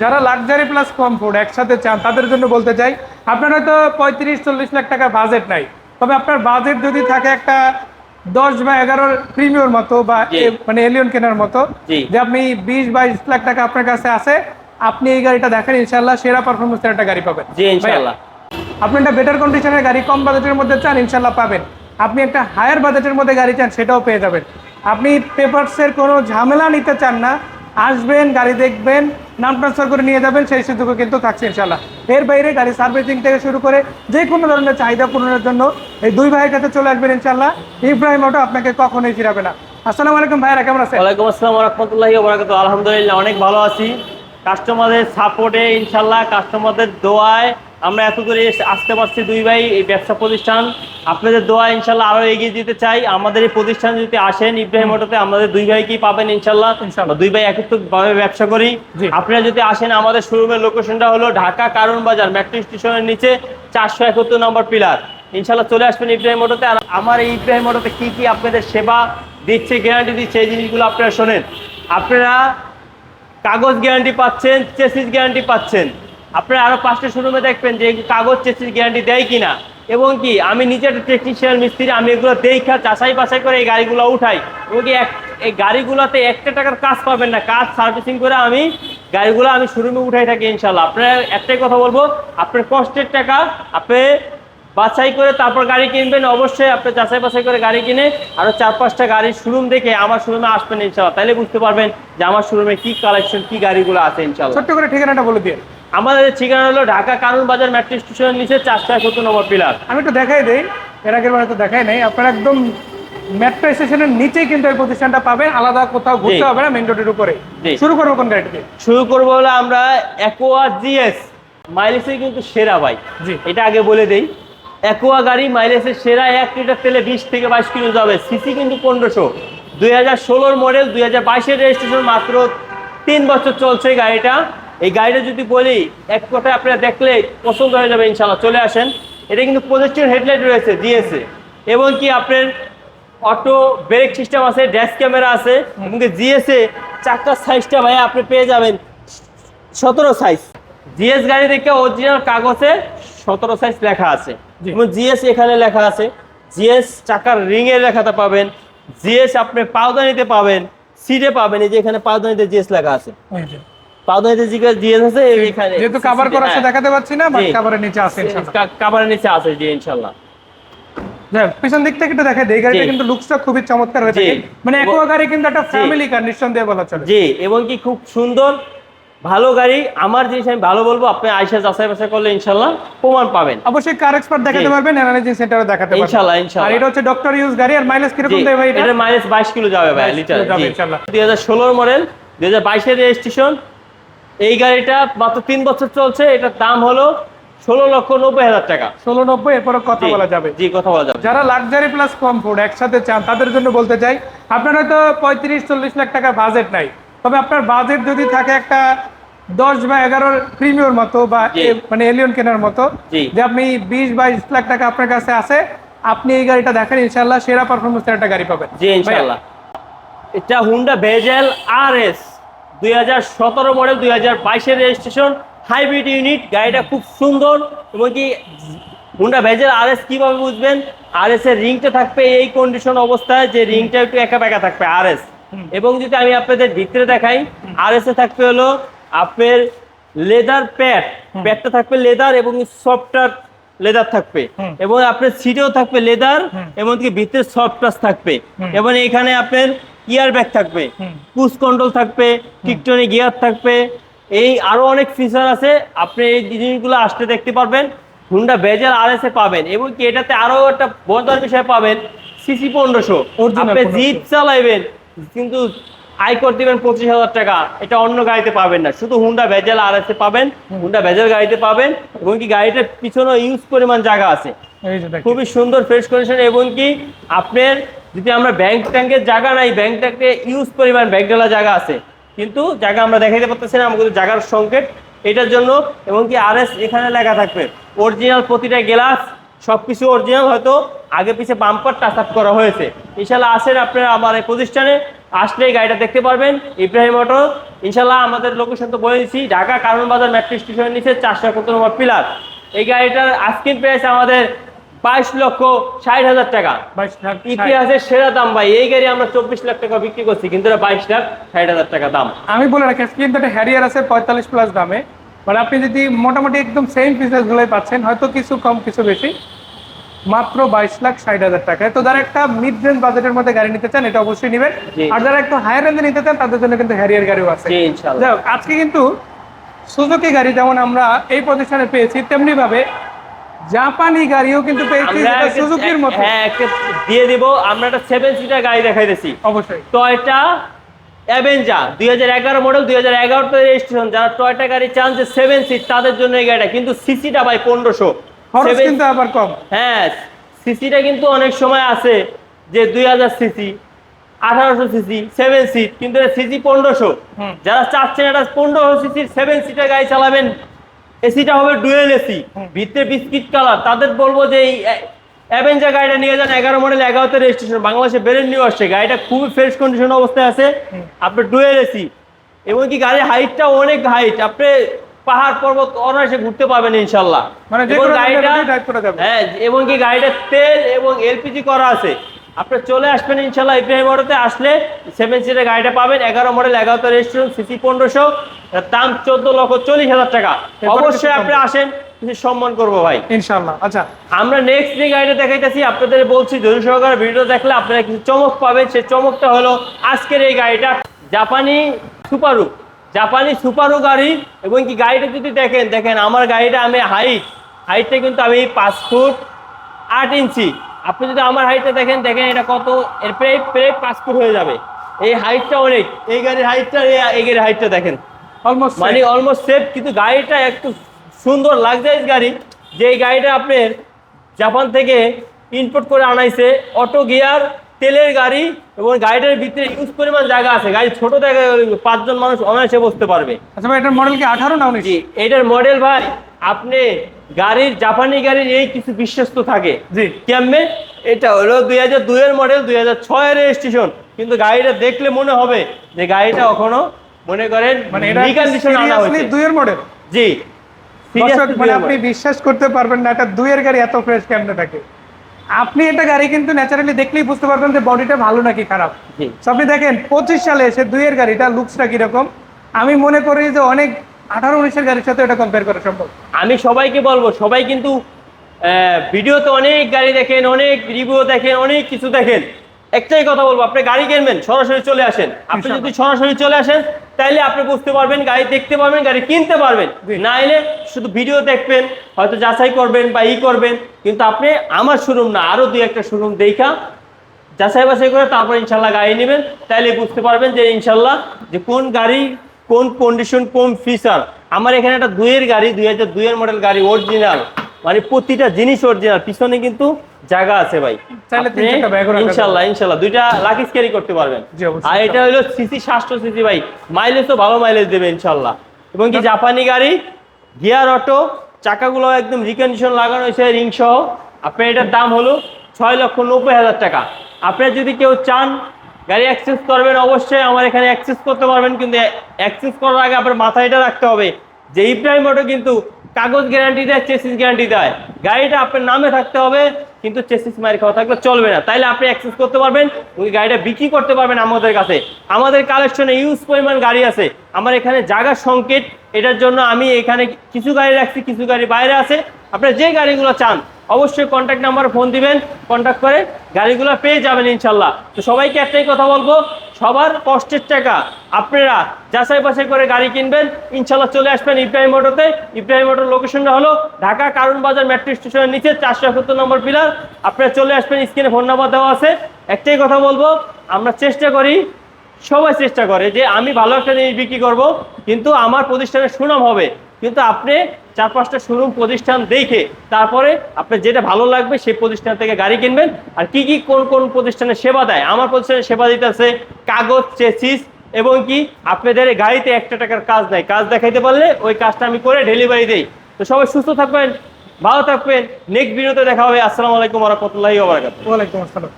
যারা luxury plus comfort একসাথে চান তাদের জন্য বলতে চাই আপনার হয়তো পঁয়ত্রিশ চল্লিশ লাখ টাকা বাজেট নাই। তবে আপনার বাজেট যদি থাকে একটা দশ বা এগারোর প্রিমিয়র মতো বা মানে এলিয়ন কেনার মতো যে আপনি বিশ বাইশ লাখ টাকা আপনার কাছে আছে আপনি এই গাড়িটা দেখেন ইনশাল্লাহ সেরা পারফরমেন্সের একটা গাড়ি পাবেন। জি আপনি একটা বেটার কন্ডিশনের গাড়ি কম বাজেটের মধ্যে চান ইনশাল্লাহ পাবেন। আপনি একটা হায়ার বাজেটের মধ্যে গাড়ি চান সেটাও পেয়ে যাবেন। আপনি পেপারসের কোনো ঝামেলা নিতে চান না আসবেন, গাড়ি দেখবেন, নাম ট্রান্সফার করে নিয়ে যাবেন, সেই সুযোগও কিন্তু থাকছে ইনশাল্লাহ এর বাইরে গাড়ি সার্ভিসিং থেকে শুরু করে যে কোনো ধরনের চাহিদা পূরণের জন্য এই দুই ভাইয়ের কাছে চলে আসবেন ইনশাল্লাহ ইব্রাহিম অটো আপনাকে কখনোই ফিরাবে না। আসসালামু আলাইকুম ভাইরা কেমন আছেন? ওয়ালাইকুম আসসালাম রহমতুল্লাহি ওবরাকাত আলহামদুলিল্লাহ, অনেক ভালো আছি। কাস্টমারদের সাপোর্টে ইনশাল্লাহ কাস্টমারদের দোয়ায় আমরা এত এসে- আসতে পারছি দুই ভাই এই ব্যবসা প্রতিষ্ঠান। আপনাদের দোয়া ইনশাল্লাহ আরও এগিয়ে দিতে চাই। আমাদের এই প্রতিষ্ঠান যদি আসেন ইব্রাহিম অটোতে আমাদের দুই ভাইকেই পাবেন ইনশাল্লাহ? ইনশাল্লাহ। দুই ভাই একত্রিতভাবে ব্যবসা করি। আপনারা যদি আসেন আমাদের শোরুমের লোকেশনটা হলো ঢাকা কারণ বাজার মেট্রো স্টেশনের নিচে চারশো একাত্তর নম্বর পিলার। ইনশাল্লাহ চলে আসবেন ইব্রাহিম অটোতে। আর আমার এই ইব্রাহিম অটোতে কি কি আপনাদের সেবা দিচ্ছে গ্যারান্টি দিচ্ছে এই জিনিসগুলো আপনারা শোনেন। আপনারা কাগজ গ্যারান্টি পাচ্ছেন চেসিস গ্যারান্টি পাচ্ছেন। আপনারা আরও পাঁচটা শোরুমে দেখবেন যে কাগজ চেসিস গ্যারান্টি দেয় কিনা। এবং কি, আমি নিজে একটা টেকনিশিয়ান মিস্ত্রি, আমি এগুলো দেখা, যাচাই বাছাই করে এই গাড়িগুলো উঠাই। এবং কি এক এই গাড়িগুলোতে একটা টাকার কাজ পাবেন না। কাজ সার্ভিসিং করে আমি গাড়িগুলো আমি শোরুমে উঠাই থাকি ইনশাল্লাহ আপনার একটাই কথা বলব, আপনার কষ্টের টাকা আপনি বাছাই করে তারপর গাড়ি কিনবেন। অবশ্যই আপনি যাচাই বাছাই করে গাড়ি কিনে আরও চার পাঁচটা গাড়ির শোরুম দেখে আমার শোরুমে আসবেন ইনশাল্লাহ তাহলে বুঝতে পারবেন যে আমার শোরুমে কি কালেকশন কি গাড়িগুলো আছে ইনশাল্লাহ ছোট্ট করে ঠিকানাটা বলে দিয়ে আমাদের ঠিকানা হলো ঢাকা কারণ বাজার মেট্রো স্টেশনের নিচে চারশো একাত্তর নম্বর পিলার আমি একটু দেখাই দেই এর আগের বার তো দেখাই নাই। আপনারা একদম মেট্রো স্টেশনের নিচেই কিন্তু এই প্রতিষ্ঠানটা পাবেন আলাদা কোথাও ঘুরতে হবে না মেইন রোডের উপরে। শুরু করব কোন গাড়ি থেকে শুরু করব হলো আমরা অ্যাকোয়া জিএস মাইলেজে কিন্তু সেরা বাইক জি। এটা আগে বলে দেই। অ্যাকোয়া গাড়ি মাইলেজের সেরা এক লিটার তেলে বিশ থেকে বাইশ কিলো যাবে। সিসি কিন্তু পনেরোশো। দুই হাজার ষোলোর মডেল দুই হাজার বাইশের রেজিস্ট্রেশন মাত্র তিন বছর চলছে গাড়িটা। এই গাড়িটা যদি বলি এক কথায় আপনারা দেখলে পছন্দ হয়ে যাবে ইনশাল্লাহ চলে আসেন। এটা কিন্তু প্রজেক্টর হেডলাইট রয়েছে জিএসএ এবং কি আপনার অটো ব্রেক সিস্টেম আছে ড্যাশ ক্যামেরা আছে এবং জিএসএ চাকার সাইজটা ভাই আপনি পেয়ে যাবেন সতেরো সাইজ। জিএস গাড়ি দেখে অরিজিনাল কাগজে সতেরো সাইজ লেখা আছে। এবং জিএস এখানে লেখা আছে জিএস চাকার রিং এর লেখাতে পাবেন জিএস আপনি পাউদানিতে পাবেন সিটে পাবেন এই যে এখানে পাউদানিতে জিএস লেখা আছে। আছে এখানে যেহেতু কাভার করা আছে হ্যাঁ। দেখাতে পাচ্ছি না বাট। কাভারের নিচে আছে ইনশাআল্লাহ। কা- কাভারের নিচে আছে জি ইনশাল্লাহ। যাই পিছন দিক থেকে দেখা দেই গাড়িটা কিন্তু লুকসটা খুবই চমৎকার হয়ে। থাকে। মানে একোয়া গাড়ি কিন্তু একটা ফ্যামিলি বলা চলে। জি এবং কি খুব সুন্দর ভালো গাড়ি। আমার জিনিস আমি ভালো বলব আপনি আইসা যাচাই বাছাই করলে ইনশাল্লাহ প্রমাণ পাবেন। অবশ্যই কার এক্সপার্ট দেখাতে পারবেন অ্যানালাইজিং সেন্টারও দেখাতে পারবেন। ইনশাল্লাহ, আর এটা হচ্ছে ডক্টর ইউজ গাড়ি আর মাইলেজ কীরকম জি, দেয় ভাই এটা? মাইলেজ বাইশ কিলো যাবে ভাই লিটার কিলো যাবে, ইনশাল্লাহ। দুই হাজার ষোলোর মডেল দুই হাজার বাইশের রেজিস্ট্রেশন এই গাড়িটা মাত্র তিন বছর চলছে এটার দাম হলো ষোলো লক্ষ নব্বই হাজার টাকা। ষোলো নব্বই এরপরে কথা বলা যাবে। জি কথা বলা যাবে। যারা লাক্সারি প্লাস কমফোর্ট একসাথে চান তাদের জন্য বলতে চাই আপনার হয়তো পঁয়ত্রিশ চল্লিশ লাখ টাকা বাজেট নাই। তবে আপনার বাজেট যদি থাকে একটা দশ বা এগারোর প্রিমিয়র মতো বা মানে এলিয়ন কেনার মতো যে আপনি বিশ বাইশ লাখ টাকা আপনার কাছে আছে আপনি এই গাড়িটা দেখেন ইনশাল্লাহ সেরা পারফরমেন্সের একটা গাড়ি পাবেন। জি ইনশাল্লাহ এটা হুন্ডা ভেজেল আর এস দুই হাজার সতেরো মডেল দুই হাজার বাইশের রেজিস্ট্রেশন হাইব্রিড ইউনিট গাড়িটা খুব সুন্দর এবং কি হুন্ডা ভেজেল আর এস কীভাবে বুঝবেন? আর এস এর রিংটা থাকবে এই কন্ডিশন অবস্থায় যে রিংটা একটু একা বেঁকা থাকবে আর এস এবং যদি আমি আপনাদের ভিতরে দেখাই আর এস এ থাকবে হলো আপনার লেদার প্যাড প্যাডটা থাকবে লেদার এবং সফটওয়্যার লেদার থাকবে। এবং আপনার সিটেও থাকবে লেদার এবং ভিতরে সফট টাচ থাকবে। এবং এখানে আপনার ইয়ার ব্যাগ থাকবে। পুশ কন্ট্রোল থাকবে টিকটনি গিয়ার থাকবে। এই আরও অনেক ফিচার আছে আপনি এই জিনিসগুলো আসতে দেখতে পারবেন। হুন্ডা বেজার আর এসে পাবেন এবং কি এটাতে আরও একটা মজার বিষয় পাবেন সিসি পনেরোশো। আপনি জিপ চালাইবেন কিন্তু আয় করে দিবেন পঁচিশ হাজার টাকা। এটা অন্য গাড়িতে পাবেন না শুধু হুন্ডা ভেজাল আর এসে পাবেন হুন্ডা ভেজাল গাড়িতে পাবেন এবং কি গাড়িটার পিছনে ইউজ পরিমাণ জায়গা আছে। খুবই সুন্দর ফ্রেশ কন্ডিশন এবং কি আপনার যদি আমরা ব্যাংক ট্যাঙ্কের জায়গা নাই ব্যাংক ট্যাঙ্কে ইউজ পরিমাণ ব্যাংক ডালা জায়গা আছে, কিন্তু জায়গা আমরা দেখাইতে পারতেছি না, আমাদের জায়গার সংকেত এটার জন্য, এবং কি আর এখানে লেখা থাকবে অরিজিনাল প্রতিটা গ্লাস সব কিছু অরিজিনাল হয়তো আগে পিছে বাম্পার টাচ আপ করা হয়েছে। ইনশাল্লাহ আসেন আপনারা আমার এই প্রতিষ্ঠানে, আসলে এই গাড়িটা দেখতে পারবেন ইব্রাহিম অটো ইনশাল্লাহ আমাদের লোকেশন তো বলে দিচ্ছি ঢাকা কারণ বাজার মেট্রো স্টেশনের নিচে চারশো একাত্তর নম্বর পিলার এই গাড়িটার আস্কিং প্রাইস আমাদের বাইশ লক্ষ ষাট হাজার টাকা। ইতিহাসের সেরা দাম ভাই এই গাড়ি আমরা চব্বিশ লাখ টাকা বিক্রি করছি কিন্তু বাইশ লাখ ষাট হাজার টাকা দাম। আমি বলে রাখি কিন্তু একটা হ্যারিয়ার আছে পঁয়তাল্লিশ প্লাস দামে। মানে আপনি যদি মোটামুটি একদম সেম ফিচার্স গুলোই পাচ্ছেন হয়তো কিছু কম কিছু বেশি। মাত্র বাইশ লাখ ষাট হাজার টাকায় তো যারা একটা মিড রেঞ্জ বাজেটের মধ্যে গাড়ি নিতে চান এটা অবশ্যই নেবেন। আর যারা একটু হায়ার রেঞ্জে নিতে চান তাদের জন্য কিন্তু হ্যারিয়ার গাড়িও আছে। আজকে কিন্তু সুজুকি গাড়ি যেমন আমরা এই প্রতিষ্ঠানে পেয়েছি তেমনি ভাবে জাপানি গাড়িও কিন্তু পেয়েছি যেটা সুজুকির মতো। হ্যাঁ একটা দিয়ে দিব। আমরা একটা সেভেন সিটার গাড়ি দেখাইতেছি। অবশ্যই। টয়টা অ্যাভেঞ্জা দুই হাজার এগারো মডেল দুই হাজার এগারোতে রেজিস্ট্রেশন যারা টয়টা গাড়ি চান যে সেভেন সিট তাদের জন্য এই গাড়িটা। কিন্তু সিসিটা ভাই পনেরোশো। খরচ কিন্তু আবার কম। হ্যাঁ সিসিটা কিন্তু অনেক সময় আছে যে দুই হাজার সিসি আঠারোশো সিসি সেভেন সিট কিন্তু সিসি পনেরোশো। হুম। যারা চাচ্ছেন এটা পনেরোশো সিসির সেভেন সিটার গাড়ি চালাবেন এসিটা হবে ডুয়েল এসি ভিতরে বিস্কিট কালার। তাদের বলব যে এই অ্যাভেঞ্জার গাড়িটা নিয়ে যান এগারো মডেল এগারোতে রেজিস্ট্রেশন বাংলাদেশে বেরেন নিউ আসছে। গাড়িটা খুবই ফ্রেশ কন্ডিশন অবস্থায় আছে। আপনার ডুয়েল এসি এবং কি গাড়ির হাইটটা অনেক হাইট আপনি পাহাড় পর্বত অনায়াসে ঘুরতে পাবেন ইনশাল্লাহ। মানে গাড়িটা। হ্যাঁ এবং কি গাড়িটা তেল এবং এলপিজি করা আছে। আপনি চলে আসবেন ইনশাল্লাহ ইব্রাহিম অটোতে আসলে সেভেন সিটের গাড়িটা পাবেন এগারো মডেল এগারোতে রেস্টুরেন্ট সিসি পনেরোশো দাম চোদ্দ লক্ষ চল্লিশ হাজার টাকা। অবশ্যই আপনি আসেন সম্মান করব ভাই। ইনশাল্লাহ আচ্ছা। আমরা নেক্সট যে গাড়িটা দেখাইতেছি আপনাদের বলছি ধৈর্য সহকারে ভিডিও দেখলে আপনারা কিছু চমক পাবেন সেই চমকটা হলো আজকের এই গাড়িটা জাপানি সুপারু জাপানি সুপারু গাড়ি এবং কি গাড়িটা যদি দেখেন দেখেন আমার গাড়িটা আমি হাইট হাইটটা কিন্তু আমি পাঁচ ফুট আট ইঞ্চি আপনি যদি আমার হাইটটা দেখেন দেখেন এটা কত এর প্রায় প্রায় পাঁচ ফুট হয়ে যাবে। এই হাইটটা অনেক। এই গাড়ির হাইটটা এই গাড়ির হাইটটা দেখেন। অলমোস্ট মানে অলমোস্ট সেফ কিন্তু গাড়িটা একটু সুন্দর লাক্সারিয়াস গাড়ি যে এই গাড়িটা আপনার জাপান থেকে ইম্পোর্ট করে আনাইছে। অটো গিয়ার তেলের গাড়ি এবং গাড়িটার ভিতরে ইউজ পরিমাণ জায়গা আছে। গাড়ি ছোট জায়গায় পাঁচজন মানুষ অনায়াসে বসতে পারবে। আচ্ছা ভাই এটার মডেল কি আঠারো না উনিশ? এটার মডেল ভাই আপনি গাড়ির জাপানি গাড়ির এই কিছু বিশ্বস্ত থাকে। জি। কেমনে? এটা হলো দুই হাজার দুইয়ের মডেল দুই হাজার ছয়ের রেজিস্ট্রেশন কিন্তু গাড়িটা দেখলে মনে হবে যে গাড়িটা এখনও মনে করেন মানে এটা রিকন্ডিশন আনা হয়েছে। দুইয়ের মডেল জি। মানে আপনি বিশ্বাস করতে পারবেন না এটা দুইয়ের গাড়ি এত ফ্রেশ কেমনে থাকে? আপনি এটা গাড়ি কিন্তু ন্যাচারালি দেখলেই বুঝতে পারবেন যে বডিটা ভালো নাকি খারাপ। আপনি দেখেন পঁচিশ সালে এসে দুইয়ের গাড়িটা লুকসটা কীরকম? আমি মনে করি যে অনেক আঠারো উনিশের গাড়ির সাথে এটা কম্পেয়ার করা সম্ভব? আমি সবাইকে বলব সবাই কিন্তু ভিডিওতে অনেক গাড়ি দেখেন অনেক রিভিউ দেখেন অনেক কিছু দেখেন। একটাই কথা বলব আপনি গাড়ি কিনবেন সরাসরি চলে আসেন। আপনি যদি সরাসরি চলে আসেন তাইলে আপনি বুঝতে পারবেন গাড়ি দেখতে পারবেন গাড়ি কিনতে পারবেন। না এলে শুধু ভিডিও দেখবেন হয়তো যাচাই করবেন বা ই করবেন। কিন্তু আপনি আমার শোরুম না আরও দুই একটা শোরুম দেখা যাচাই বাছাই করে তারপর ইনশাল্লাহ গাড়ি নেবেন। তাইলে বুঝতে পারবেন যে ইনশাল্লাহ যে কোন গাড়ি কোন কন্ডিশন কোন ফিচার আমার এখানে একটা দুইয়ের গাড়ি দুই হাজার দুইয়ের মডেল গাড়ি অরিজিনাল মানে প্রতিটা জিনিস অরিজিনাল পিছনে কিন্তু জায়গা আছে ভাই। ইনশাল্লাহ ইনশাল্লাহ। দুইটা লাকিস ক্যারি করতে পারবেন। আর এটা হলো সিসি সাতশো সিসি ভাই। মাইলেজ তো ভালো মাইলেজ দেবে ইনশাল্লাহ। এবং কি জাপানি গাড়ি? গিয়ার অটো চাকাগুলো একদম রিকন্ডিশন লাগানো হয়েছে রিং সহ। আপনার এটার দাম হলো ছয় লক্ষ নব্বই হাজার টাকা। আপনার যদি কেউ চান গাড়ি অ্যাক্সেস করবেন, অবশ্যই আমার এখানে অ্যাক্সেস করতে পারবেন, কিন্তু অ্যাক্সেস করার আগে আপনার মাথায় এটা রাখতে হবে যে ইব্রাহিম অটো কিন্তু কাগজ গ্যারান্টি দেয় চেসিস গ্যারান্টি দেয়। গাড়িটা আপনার নামে থাকতে হবে, কিন্তু চেসিস মারি খাওয়া থাকলে চলবে না। তাইলে আপনি অ্যাক্সেস করতে পারবেন ওই গাড়িটা বিক্রি করতে পারবেন আমাদের কাছে। আমাদের কালেকশনে ইউজ পরিমাণ গাড়ি আছে। আমার এখানে জায়গার সংকেত, এটার জন্য আমি এখানে কিছু গাড়ি রাখছি, কিছু গাড়ি বাইরে আছে। আপনার যে গাড়িগুলো চান অবশ্যই কন্ট্যাক্ট নাম্বারে ফোন দিবেন কন্ট্যাক্ট করে গাড়িগুলো পেয়ে যাবেন ইনশাল্লাহ। তো সবাইকে একটাই কথা বলব, সবার কষ্টের টাকা আপনারা যাচাই বাছাই করে গাড়ি কিনবেন। ইনশাল্লাহ চলে আসবেন ইব্রাহিম অটোতে ইব্রাহিম মোটর লোকেশনটা হলো ঢাকা কারণ বাজার মেট্রো স্টেশনের নিচে, চারশো একাত্তর নম্বর পিলার। আপনারা চলে আসবেন, স্ক্রিনে ফোন নাম্বার দেওয়া আছে। একটাই কথা বলব, আমরা চেষ্টা করি, সবাই চেষ্টা করে যে আমি ভালো একটা জিনিস বিক্রি করব, কিন্তু আমার প্রতিষ্ঠানের সুনাম হবে। কিন্তু আপনি চার পাঁচটা শোরুম প্রতিষ্ঠান দেখে তারপরে আপনার যেটা ভালো লাগবে সেই প্রতিষ্ঠান থেকে গাড়ি কিনবেন। আর কি কি কোন কোন প্রতিষ্ঠানে সেবা দেয়? আমার প্রতিষ্ঠানে সেবা দিতেছে কাগজ, চেসিস এবং কি আপনাদের গাড়িতে একটা টাকার কাজ নাই। কাজ দেখাইতে পারলে ওই কাজটা আমি করে ডেলিভারি দেই। তো সবাই সুস্থ থাকবেন, ভালো থাকবেন, নেক্সট ভিডিওতে দেখা হবে। আসসালামু আলাইকুম রহমতুল্লাহি ওবরাকাতুহু ওয়ালাইকুম আসসালাম।